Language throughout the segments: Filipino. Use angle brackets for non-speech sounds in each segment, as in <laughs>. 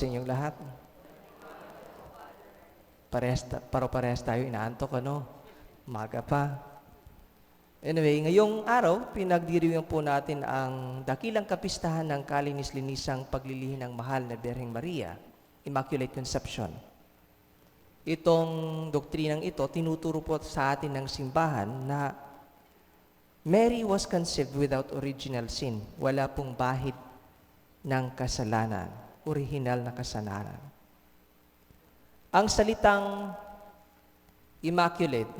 sa inyong lahat. Parehas, ta- paro-parehas tayo, inaantok ano? Maga pa. Anyway, ngayong araw, pinagdiriwang po natin ang dakilang kapistahan ng kalinis-linisang paglilihin ng mahal na Berheng Maria, Immaculate Conception. Itong doktrinang ito, tinuturo po sa atin ng simbahan na Mary was conceived without original sin. Wala pong bahid ng kasalanan orihinal na kasalanan. Ang salitang immaculate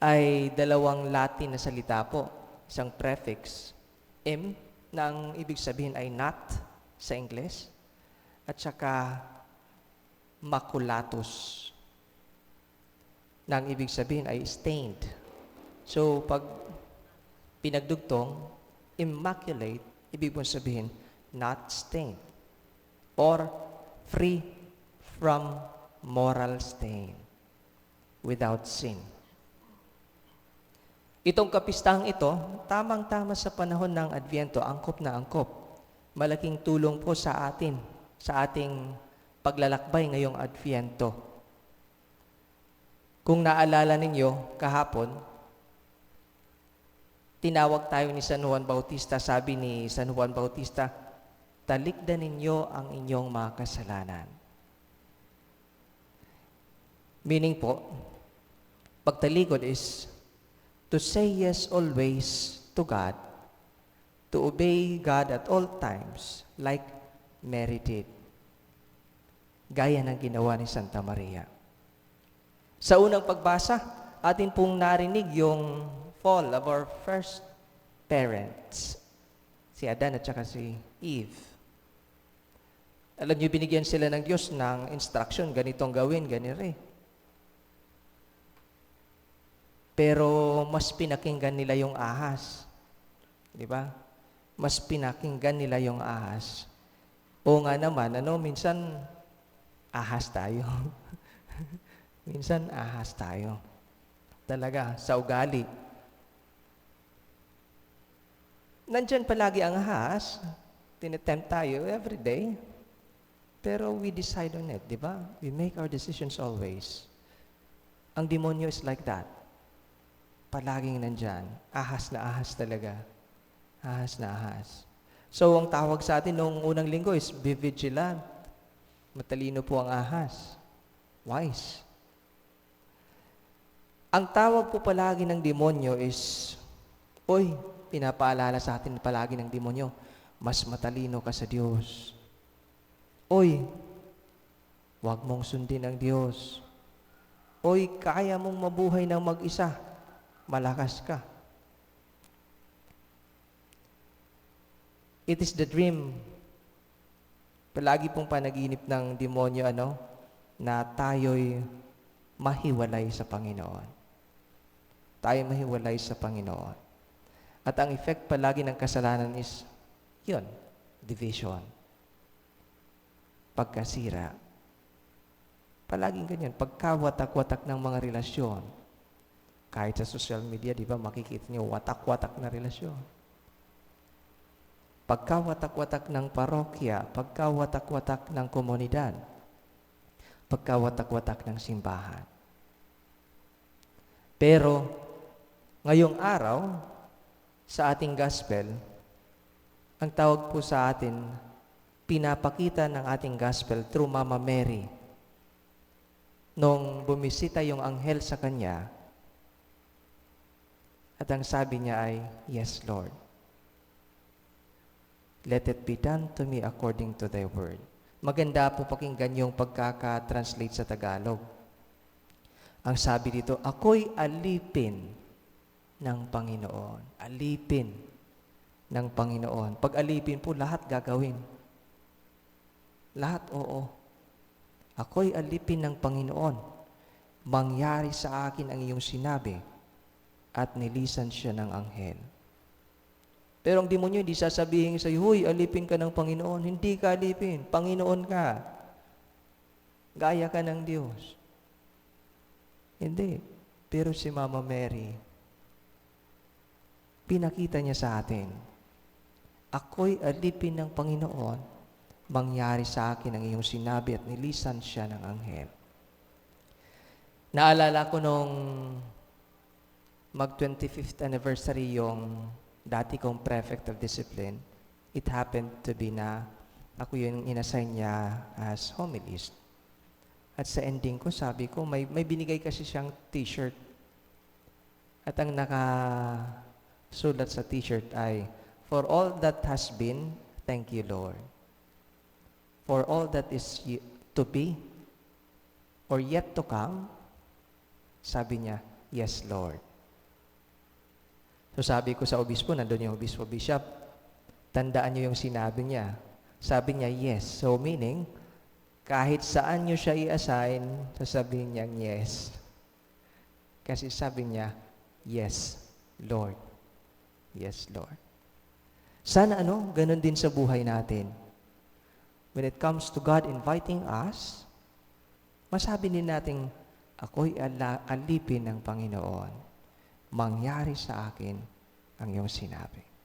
ay dalawang Latin na salita po. Isang prefix, M, na ang ibig sabihin ay not sa Ingles, at saka maculatus, na ang ibig sabihin ay stained. So, pag pinagdugtong, immaculate, ibig pong sabihin, not stained or free from moral stain without sin. Itong kapistahang ito, tamang-tama sa panahon ng Adviento, angkop na angkop. Malaking tulong po sa atin, sa ating paglalakbay ngayong Adviento. Kung naalala ninyo, kahapon, tinawag tayo ni San Juan Bautista, sabi ni San Juan Bautista, talikdan ninyo ang inyong mga kasalanan. Meaning po, pagtalikod is to say yes always to God, to obey God at all times, like Mary did. Gaya ng ginawa ni Santa Maria. Sa unang pagbasa, atin pong narinig yung fall of our first parents, si Adan at saka si Eve. Alam niyo, binigyan sila ng Diyos ng instruction, ganitong gawin, ganito eh. Pero mas pinakinggan nila yung ahas. Di ba? Mas pinakinggan nila yung ahas. O nga naman, ano, minsan ahas tayo. <laughs> minsan ahas tayo. Talaga, sa ugali. Nandyan palagi ang ahas. Tinetempt tayo every day. Pero we decide on it, di ba? We make our decisions always. Ang demonyo is like that. Palaging nandyan. Ahas na ahas talaga. Ahas na ahas. So, ang tawag sa atin noong unang linggo is be vigilant. Matalino po ang ahas. Wise. Ang tawag po palagi ng demonyo is, Uy, pinapaalala sa atin palagi ng demonyo, mas matalino ka sa Diyos. Uy, huwag mong sundin ang Diyos. Uy, kaya mong mabuhay ng mag-isa. Malakas ka. It is the dream. Palagi pong panaginip ng demonyo, ano, na tayo'y mahiwalay sa Panginoon. Tayo mahiwalay sa Panginoon. At ang effect palagi ng kasalanan is, yun, division pagkasira. Palaging ganyan, pagkawatak-watak ng mga relasyon. Kahit sa social media, di ba, makikita niyo watak-watak na relasyon. Pagkawatak-watak ng parokya, pagkawatak-watak ng komunidad, pagkawatak-watak ng simbahan. Pero, ngayong araw, sa ating gospel, ang tawag po sa atin pinapakita ng ating gospel through Mama Mary. Nung bumisita yung anghel sa kanya, at ang sabi niya ay, Yes, Lord. Let it be done to me according to thy word. Maganda po pakinggan yung pagkaka-translate sa Tagalog. Ang sabi dito, ako'y alipin ng Panginoon. Alipin ng Panginoon. Pag alipin po, lahat gagawin. Lahat oo. Ako'y alipin ng Panginoon. Mangyari sa akin ang iyong sinabi at nilisan siya ng anghel. Pero ang demonyo hindi sasabihin sa iyo, Huy, alipin ka ng Panginoon. Hindi ka alipin. Panginoon ka. Gaya ka ng Diyos. Hindi. Pero si Mama Mary, pinakita niya sa atin, ako'y alipin ng Panginoon mangyari sa akin ang iyong sinabi at nilisan siya ng anghel. Naalala ko nung mag 25th anniversary yung dati kong prefect of discipline, it happened to be na ako yung inassign niya as homilist. At sa ending ko, sabi ko, may, may binigay kasi siyang t-shirt. At ang nakasulat sa t-shirt ay, For all that has been, thank you, Lord. For all that is to be, or yet to come, sabi niya, Yes, Lord. So sabi ko sa obispo, nandun yung obispo bishop, tandaan niyo yung sinabi niya. Sabi niya, yes. So meaning, kahit saan niyo siya i-assign, sasabihin niya, yes. Kasi sabi niya, yes, Lord. Yes, Lord. Sana ano, ganun din sa buhay natin. When it comes to God inviting us, masabi din natin, ako'y alipin ng Panginoon. Mangyari sa akin ang iyong sinabi.